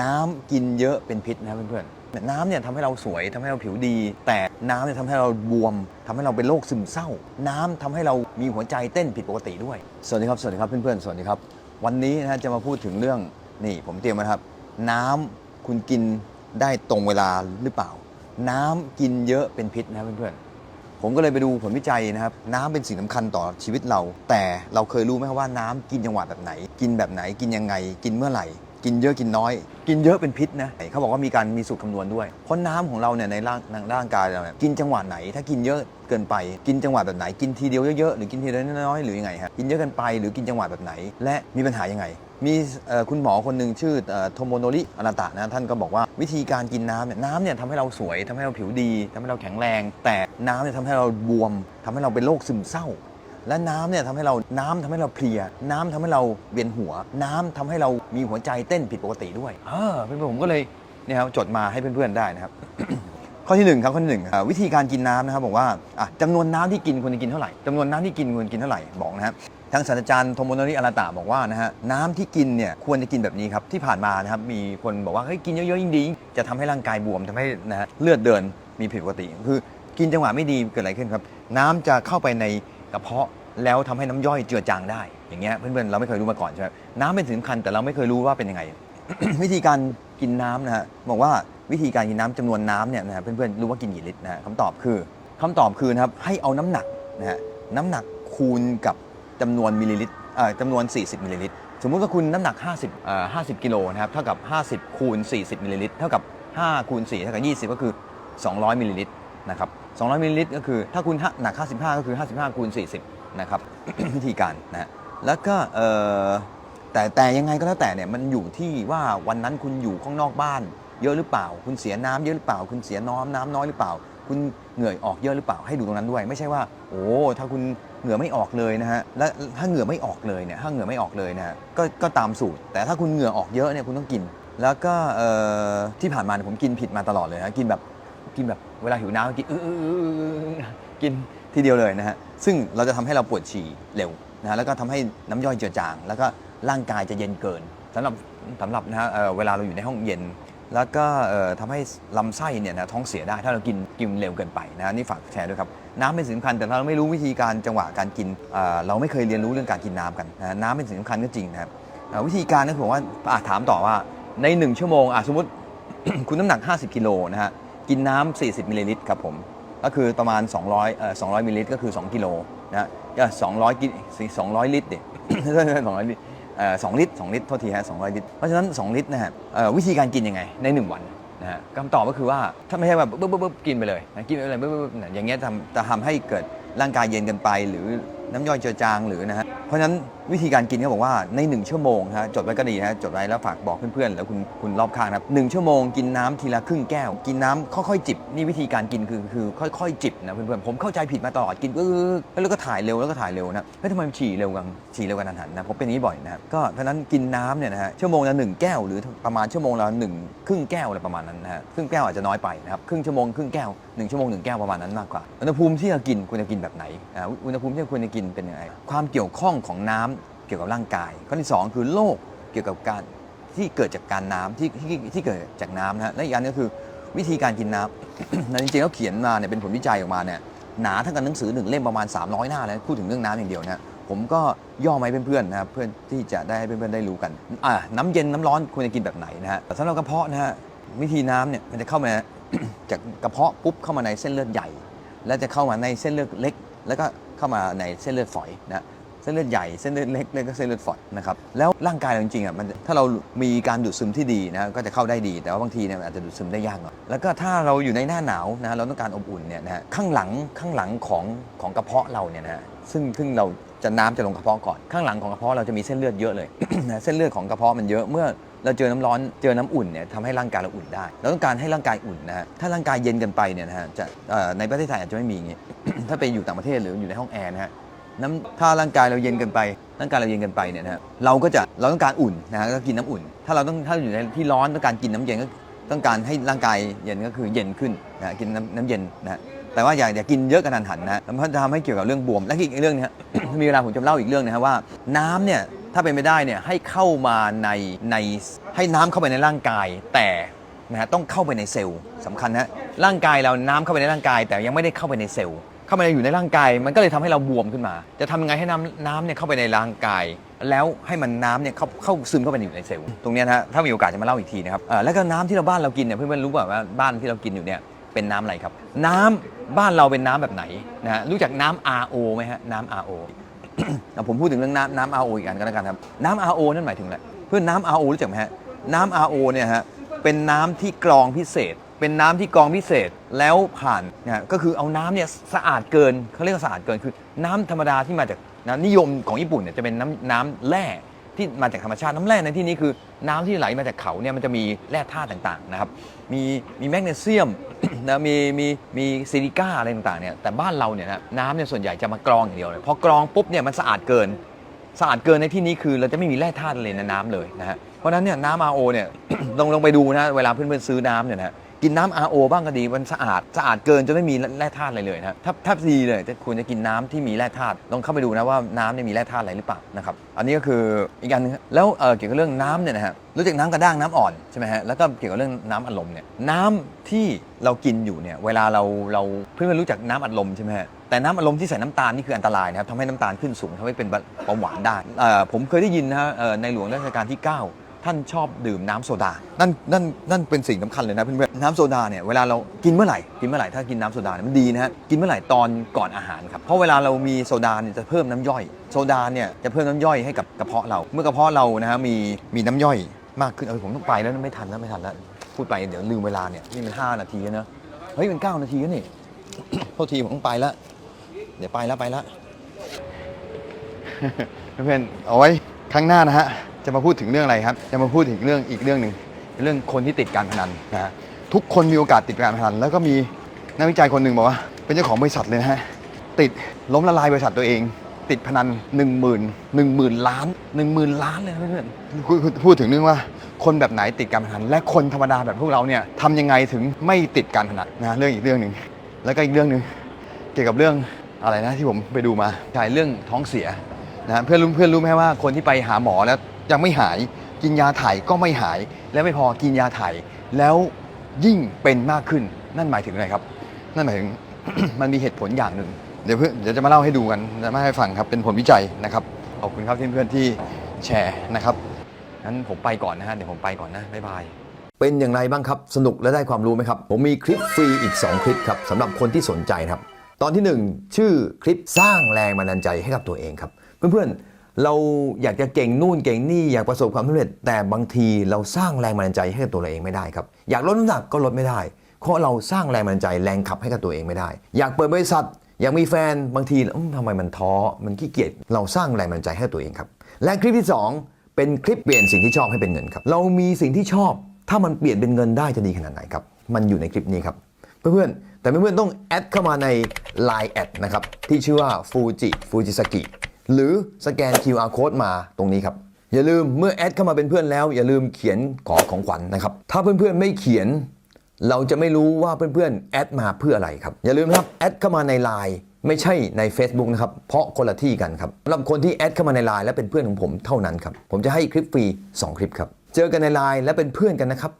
น้ำกินเยอะเป็นพิษนะเพื่อนๆน้ำเนี่ยทำให้เราสวยทำให้เราผิวดี แต่น้ำเนี่ยทำให้เราบวมทำให้เราเป็นโรคซึมเศร้า น้ำทำให้เรามีหัวใจเต้นผิดปกติด้วย สวัสดีครับ สวัสดีครับเพื่อนๆ สวัสดีครับ วันนี้นะจะมาพูดถึงเรื่องนี่ผมเตรียมมาครับ น้ำคุณกินได้ตรงเวลาหรือเปล่า น้ำกินเยอะเป็นพิษนะเพื่อนๆผมก็เลยไปดูผลวิจัยนะครับน้ำเป็นสิ่งสำคัญต่อชีวิตเรา แต่เราเคยรู้ไหมครับว่าน้ำกินจังหวะแบบไหน กินแบบไหนกินยังไง กินเมื่อไหร่ กินเยอะกินน้อย กินเยอะเป็นพิษนะเขาบอกว่ามีการมีสูตรคำนวณด้วย เพราะน้ำของเราเนี่ยในร่างในร่างกายเราเนี่ยกินจังหวะไหน ถ้ากินเยอะเกินไป กินจังหวะแบบไหน กินทีเดียวเยอะๆหรือกินทีเดียวน้อยๆหรือยังไงฮะกินเยอะเกินไปหรือกินจังหวะแบบไหน และมีปัญหายังไง มีคุณหมอคนหนึ่งชื่อโทโมโนริอนาตะนะท่านก็บอกว่าวิธีการกินน้ำเนี่ยน้ำเนี่ยทำให้เราสวยทำให้เราผิวดีทำให้เราแข็งแรง แต่น้ำเนี่ยทำให้เราบวมทำให้เราเป็นโรคซึมเศร้า และน้ำเนี่ยทำให้เราน้ำทำให้เราเพลีย น้ำทำให้เราเวียนหัว น้ำทำให้เรามีหัวใจเต้นผิดปกติด้วยเออเพื่อนๆผมก็เลยเนี่ยครับจดมาให้เพื่อนๆได้นะครับ ข้อที่หนึ่งครับข้อที่หนึ่งอ่าวิธีการกินน้ำนะครับบอกว่าอะจำนวนน้ำที่กินควรจะกินเท่าไหร่จำนวนน้ำที่กินควรกินเท่าไหร่บอกนะครับทางศาสตราจารย์โทโมโนริอาราตะบอกว่านะฮะน้ำที่กินเนี่ยควรจะกินแบบนี้ครับที่ผ่านมานะครับมีคนบอกว่าเฮ้ยกินเยอะๆยิ่งดีจะทำให้ร่างกายบวมทำให้นะฮะเลือดเดินมีผิดปกติ คือกินจังหวะไม่ดีเกิดอะไรขึ้นครับ น้ำจะเข้าไปในกระเพาะแล้วทำให้น้ำย่อยเจือจางได้ อย่างเงี้ยเพื่อนๆเราไม่เคยรู้มาก่อนใช่ไหมน้ำเป็นสิ่งสำคัญแต่เราไม่เคยรู้ว่าเป็นยังไง วิธีการกินน้ำนะฮะบอกว่าวิธีการกินน้ำจำนวนน้ำเนี่ยนะฮะเพื่อนๆรู้ว่ากินกี่ลิตรนะฮะคำตอบคือคำตอบคือนะครับให้เอาน้ำหนักนะฮะน้ำหนักคูณกับจำนวนมิลลิลิตรเอ่อจำนวน 40มิลลิลิตรสมมุติว่าคุณน้ำหนัก 50เอ่อ50กิโลนะครับเท่ากับ 50คูณ40มิลลิลิตรเท่ากับ5คูณ4เท่ากับ 20 ก็คือ 200มิลลิลิตรนะครับ 200มิลลิลิตรก็คือถ้าคุณหนัก 55 ก็คือ 55คูณ40 นะครับ วิธีการนะฮะแล้วก็แต่แต่ยังไงก็แล้วแต่เนี่ยมันอยู่ที่ว่าวันนั้นคุณอยู่ข้างนอกบ้าน เยอะหรือเปล่า คุณเสียน้ำเยอะหรือเปล่า คุณเสียน้ำน้ำน้อยหรือเปล่า คุณเหงื่อออกเยอะหรือเปล่าให้ดูตรงนั้นด้วย ไม่ใช่ว่า โอ้ถ้าคุณเหงื่อไม่ออกเลยนะฮะและถ้าเหงื่อไม่ออกเลยเนี่ยถ้าเหงื่อไม่ออกเลยนะก็ก็ตามสูตร แต่ถ้าคุณเหงื่อออกเยอะเนี่ยคุณต้องกิน แล้วก็ที่ผ่านมาเนี่ยผมกินผิดมาตลอดเลยนะกินแบบ กินแบบเวลาหิวน้ำกินอื้อกินทีเดียวเลยนะฮะซึ่งเราจะทำให้เราปวดฉี่เร็วนะฮะแล้วก็ทำให้น้ำย่อยเจือจาง แล้วก็ร่างกายจะเย็นเกินสำหรับสำหรับนะฮะเเวลาเราอยู่ในห้องเย็น แล้วก็เอ่อทำให้ลำไส้เนี่ยนะท้องเสียได้ถ้าเรากินกินเร็วเกินไปนะฮะนี่ฝากแชร์ด้วยครับน้ำเป็นสิ่งสำคัญแต่ถ้าเราไม่รู้วิธีการจังหวะการกินเเราไม่เคยเรียนรู้เรื่องการกินน้ำกันนะฮะน้ำเป็นสิ่งสำคัญก็จริงนะครับวิธีการก็คือว่าอะถามต่อว่าใน 1 ชั่วโมงอสมมติคุณน้ำหนัก 50กิโลนะฮะ กินน้ำ40 มิลลิลิตรครับผม ก็คือประมาณ 200เอ่อ200 มิลลิลิตรก็คือ 2 กิโลนะฮะก็200กิ200 ลิตรเด็200 ลิตรเอ่อสองลิตรสองลิตรโทษทีฮะสองร้อยลิตร เพราะฉะนั้น 2 ลิตรนะฮะเอ่อวิธีการกินยังไงใน 1 วันนะฮะคำตอบก็คือว่าถ้าไม่ใช่แบบปุ๊บปุ๊บปุ๊บกินไปเลยนะกินไปเลยปุ๊บปุ๊บปุ๊บอย่างเงี้ยทำจะทำให้เกิดร่างกายเย็นเกันไปหรือ น้ำย่อยเจือจางหรือนะฮะเพราะฉะนั้นวิธีการกินเขาบอกว่าใน 1 ชั่วโมงฮะจดไว้ก็ดีฮะจดไว้แล้วฝากบอกเพื่อนๆแล้วคุณคุณรอบข้างครับหนึ่งชั่วโมงกินน้ำทีละครึ่งแก้ว กินน้ำค่อยๆจิบนี่วิธีการกินคือคือค่อยๆจิบนะเพื่อนๆผมเข้าใจผิดมาตลอดกินปึ๊บแล้วก็ถ่ายเร็วแล้วก็ถ่ายเร็วนะเฮ้ยทำไมมันฉี่เร็วกันฉี่เร็วกันทันหันนะผมเป็นอย่างนี้บ่อยนะครับก็เพราะนั้นกินน้ำเนี่ยนะฮะชั่วโมงละหนึ่งแก้วหรือประมาณชั่วโมงละหนึ่งครึ่งแก้วอะไรประมาณนั้นนะฮะครึ่งแก้วอาจจะน้อยไปนะครับครึ่งชั่วโมงครึ่งแก้วหนึ่งชั่วโมงหนึ่งแก้วประมาณนั้นมากกว่าอุณหภูมิที่เรากินควรจะกินแบบไหนอุณหภูมิที่ควรจะกินเป็นยังไงความเกี่ยวข้องของน้ำเกี่ยวกับร่างกาย ข้อที่สองคือโรคเกี่ยวกับการที่เกิดจากการน้ำที่ที่ที่เกิดจากน้ำนะฮะและอีกอันก็คือวิธีการกินน้ำนะจริงๆแล้วเขียนมาเนี่ยเป็นผลวิจัยออกมาเนี่ยหนาเท่ากับหนังสือหนึ่งเล่มประมาณ 300 หน้าเลยพูดถึงเรื่องน้ำอย่างเดียวนะฮะผมก็ย่อมาให้เพื่อนๆนะครับเพื่อนที่จะได้ให้เพื่อนๆได้รู้กันอ่าน้ำเย็นน้ำร้อนควรจะกินแบบไหนนะฮะสำหรับกระเพาะนะฮะวิธีน้ำเนี่ยมันจะเข้ามาจากกระเพาะปุ๊บเข้ามาในเส้นเลือดใหญ่ แล้วจะเข้ามาในเส้นเลือดเล็ก แล้วก็เข้ามาในเส้นเลือดฝอยนะเส้นเลือดใหญ่เส้นเลือดเล็กแล้วก็เส้นเลือดฝอยนะครับแล้วร่างกายเราจริงๆอะมันถ้าเรามีการดูดซึมที่ดีนะก็จะเข้าได้ดี แต่ว่าบางทีเนี่ยอาจจะดูดซึมได้ยากหน่อยแล้วก็ถ้าเราอยู่ในหน้าหนาวนะเราต้องการอบอุ่นเนี่ยนะฮะข้างหลังข้างหลังของของกระเพาะเราเนี่ยนะฮะซึ่งซึ่งเราจะน้ำจะลงกระเพาะก่อนข้างหลังของกระเพาะเราจะมีเส้นเลือดเยอะเลย เส้นเลือดของกระเพาะมันเยอะเมื่อ เราเจอน้ำร้อนเจอน้ำอุ่นเนี่ยทำให้ร่างกายเราอุ่นได้ เราต้องการให้ร่างกายอุ่นนะฮะถ้าร่างกายเย็นกันไปเนี่ยนะฮะจะอ่อในประเทศไทยอาจจะไม่มีอย่างงี้ ถ้าไปอยู่ต่างประเทศหรืออยู่ในห้องแอร์นะฮะน้ำถ้าร่างกายเราเย็นเกันไป ร่างกายเราเย็นเกันไปเนี่ยนะฮะเราก็จะเราต้องการอุ่นนะฮะก็กินน้ำอุ่น ถ้าเราต้องถ้าอยู่ในที่ร้อนต้องการกินน้ำเย็นก็ต้องการให้ร่างกายเย็นก็คือเย็นขึ้นนะกินน้ำน้ำเย็นนะฮะแต่ว่าอย่าอย่ากินเยอะกันทันหันนะฮะเพราะจะทำให้เกี่ยวกับเรื่องบวม และอีกเรื่องนึงฮะมีเวลาผมจะเล่าอีกเรื่องนะฮะว่าน้ำเนี่ย ถ้าเป็นไม่ได้เนี่ยให้เข้ามาในในให้น้ำเข้าไปในร่างกาย แต่นะฮะต้องเข้าไปในเซลล์สำคัญนะร่างกายเราน้ำเข้าไปในร่างกาย แต่ยังไม่ได้เข้าไปในเซลล์เข้าไปอยู่ในร่างกาย มันก็เลยทำให้เราบวมขึ้นมา จะทำยังไงให้น้ำน้ำเนี่ยเข้าไปในร่างกาย แล้วให้มันน้ำเนี่ยเข้าเข้าซึมเข้าไปอยู่ในเซลล์ตรงนี้นะฮะถ้ามีโอกาสจะมาเล่าอีกทีนะครับแล้วก็น้ำที่เราบ้านเรากินเนี่ยเพื่อนๆรู้เปล่าว่าบ้านที่เรากินอยู่เนี่ยเป็นน้ำอะไรครับ น้ำบ้านเราเป็นน้ำแบบไหนนะฮะรู้จักน้ำ RO ไหมฮะน้ำ RO ผมพูดถึงเรื่องน้ำน้ำ RO อีกอันก็แล้วกันครับ น้ำ RO นั่นหมายถึงอะไรเพื่อนน้ำ RO รู้จักไหมฮะ น้ำ RO เนี่ยฮะ เป็นน้ำที่กรองพิเศษ เป็นน้ำที่กรองพิเศษแล้วผ่านนะฮะก็คือเอาน้ำเนี่ยสะอาดเกินเขาเรียกว่าสะอาดเกินคือ น้ำธรรมดาที่มาจากนะนิยมของญี่ปุ่นเนี่ยจะเป็นน้ำน้ำแร่ ที่มาจากธรรมชาติน้ำแร่ในที่นี้คือ น้ำที่ไหลมาจากเขาเนี่ยมันจะมีแร่ธาตุต่างๆนะครับมีมีแมกนีเซียม นะมีมีมีซิลิก้าอะไรต่างๆเนี่ยแต่บ้านเราเนี่ยนะน้ำเนี่ยส่วนใหญ่จะมากรองอย่างเดียวเลยพอกรองปุ๊บเนี่ยมันสะอาดเกิน สะอาดเกินในที่นี้คือเราจะไม่มีแร่ธาตุเลยในน้ำเลยนะฮะเพราะฉะนั้นเนี่ยน้ำ RO เนี่ย ลองลองไปดูนะเวลาเพื่อนๆซื้อน้ำเนี่ยนะฮะ กินน้ำ RO บ้างก็ดีมันสะอาดสะอาดเกินจนไม่มีแร่ธาตุอะไรเลยนะถ้าถ้าดีเลยจะควรจะกินน้ำที่มีแร่ธาตุลองเข้าไปดูนะว่าน้ำเนี่ยมีแร่ธาตุอะไรหรือเปล่านะครับอันนี้ก็คืออีกอันนึงแล้วเเกี่ยวกับเรื่องน้ำเนี่ยนะฮะรู้จักน้ำกระด้างน้ำอ่อนใช่ไหมฮะแล้วก็เกี่ยวกับเรื่องน้ำอัดลมเนี่ยน้ำที่เรากินอยู่เนี่ยเวลาเราเราเพื่อนๆรู้จักน้ำอัดลมใช่ไหมฮะแต่น้ำอัดลมที่ใส่น้ำตาลนี่คืออันตรายนะครับทำให้น้ำตาลขึ้นสูงทำให้เป็นเบาหวานได้ผมเคยได้ยินนะฮะในหลวงรัชกาลที่ 9 ท่านชอบดื่มน้ำโซดา นั่นนั่นนั่นเป็นสิ่งสำคัญเลยนะเพื่อนๆน้ำโซดาเนี่ยเวลาเรากินเมื่อไหร่กินเมื่อไหร่ถ้ากินน้ำโซดาเนี่ยมันดีนะฮะกินเมื่อไหร่ตอนก่อนอาหารครับเพราะเวลาเรามีโซดาเนี่ยจะเพิ่มน้ำย่อย โซดาเนี่ยจะเพิ่มน้ำย่อยให้กับกระเพาะเรา เมื่อกระเพาะเรานะฮะมีมีน้ำย่อยมากขึ้นเออผมต้องไปแล้วไม่ทันแล้วไม่ทันแล้วพูดไปเดี๋ยวลืมเวลาเนี่ยนี่มัน5นาทีแล้วนะเฮ้ยมัน9นาทีแล้วนี่โทษทีผมต้องไปแล้วเดี๋ยวไปแล้วไปแล้วเพื่อนเอาไว้ครั้งหน้านะฮะ จะมาพูดถึงเรื่องอะไรครับ จะมาพูดถึงเรื่องอีกเรื่องหนึ่งเรื่องคนที่ติดการพนันนะฮะทุกคนมีโอกาสติดการพนัน แล้วก็มีนักวิจัยคนหนึ่งบอกว่า เป็นเจ้าของบริษัทเลยนะฮะติดล้มละลายบริษัทตัวเอง ติดพนัน1 0 0 0 0 1 0,000 ล้าน 1 0,000 ล้านเลยนะเพื่อนๆพูดพูดถึงเรื่องว่าคนแบบไหนติดการพนัน และคนธรรมดาแบบพวกเราเนี่ยทำยังไงถึงไม่ติดการพนันนะเรื่องอีกเรื่องหนึ่งแล้วก็อีกเรื่องหนึ่งเกี่ยวกับเรื่องอะไรนะที่ผมไปดูมาใช่เรื่องท้องเสียนะฮะเพื่อนรู้เพื่อนรู้ไหมว่าคนที่ไปหาหมอแล้ว ยังไม่หาย กินยาถ่ายก็ไม่หาย แล้วไม่พอกินยาถ่ายแล้วยิ่งเป็นมากขึ้นนั่นหมายถึงอะไรครับ นั่นหมายถึง มันมีเหตุผลอย่างหนึ่งเดี๋ยวเพื่อนเดี๋ยวจะมาเล่าให้ดูกันจะมาให้ฟังครับเป็นผลวิจัยนะครับขอบคุณครับเพื่อนๆที่แชร์นะครับงั้นผมไปก่อนนะฮะเดี๋ยวผมไปก่อนนะบ๊ายบายเป็นอย่างไรบ้างครับ สนุกและได้ความรู้ไหมครับ ผมมีคลิปฟรีอีก 2 คลิปครับสำหรับคนที่สนใจครับ ตอนที่ 1 ชื่อคลิปสร้างแรงบันดาลใจให้กับตัวเองครับ เพื่อนๆ เราอยากจะเก่งนู่นเก่งนี่อยากประสบความสำเร็จ แต่บางทีเราสร้างแรงบันดาลใจให้กับตัวเราเองไม่ได้ครับ อยากลดน้ำหนักก็ลดไม่ได้ เพราะเราสร้างแรงบันดาลใจแรงขับให้กับตัวเองไม่ได้ อยากเปิดบริษัท อยากมีแฟนบางทีอืมทำไมมันท้อมันขี้เกียจเราสร้างแรงบันดาลใจให้ตัวเองครับ และคลิปที่สองเป็นคลิปเปลี่ยนสิ่งที่ชอบให้เป็นเงินครับเรามีสิ่งที่ชอบ ถ้ามันเปลี่ยนเป็นเงินได้จะดีขนาดไหนครับมันอยู่ในคลิปนี้ครับเพื่อนๆแต่เพื่อนๆต้องแอดเข้ามาใน Line แอดนะครับที่ชื่อว่า Fuji Fujisaki หรือสแกน QR Code มาตรงนี้ครับ อย่าลืมเมื่อแอดเข้ามาเป็นเพื่อนแล้ว อย่าลืมเขียนขอของขวัญนะครับ ถ้าเพื่อนๆไม่เขียน เราจะไม่รู้ว่าเพื่อนๆแอดมาเพื่ออะไรครับ อย่าลืมนะครับแอดเข้ามาใน Line ไม่ใช่ใน Facebook นะครับ เพราะคนละที่กันครับสำหรับคนที่แอดเข้ามาใน Line และเป็นเพื่อนของผมเท่านั้นครับ ผมจะให้คลิปฟรี 2 คลิปครับ เจอกันใน Line และเป็นเพื่อนกันนะครับ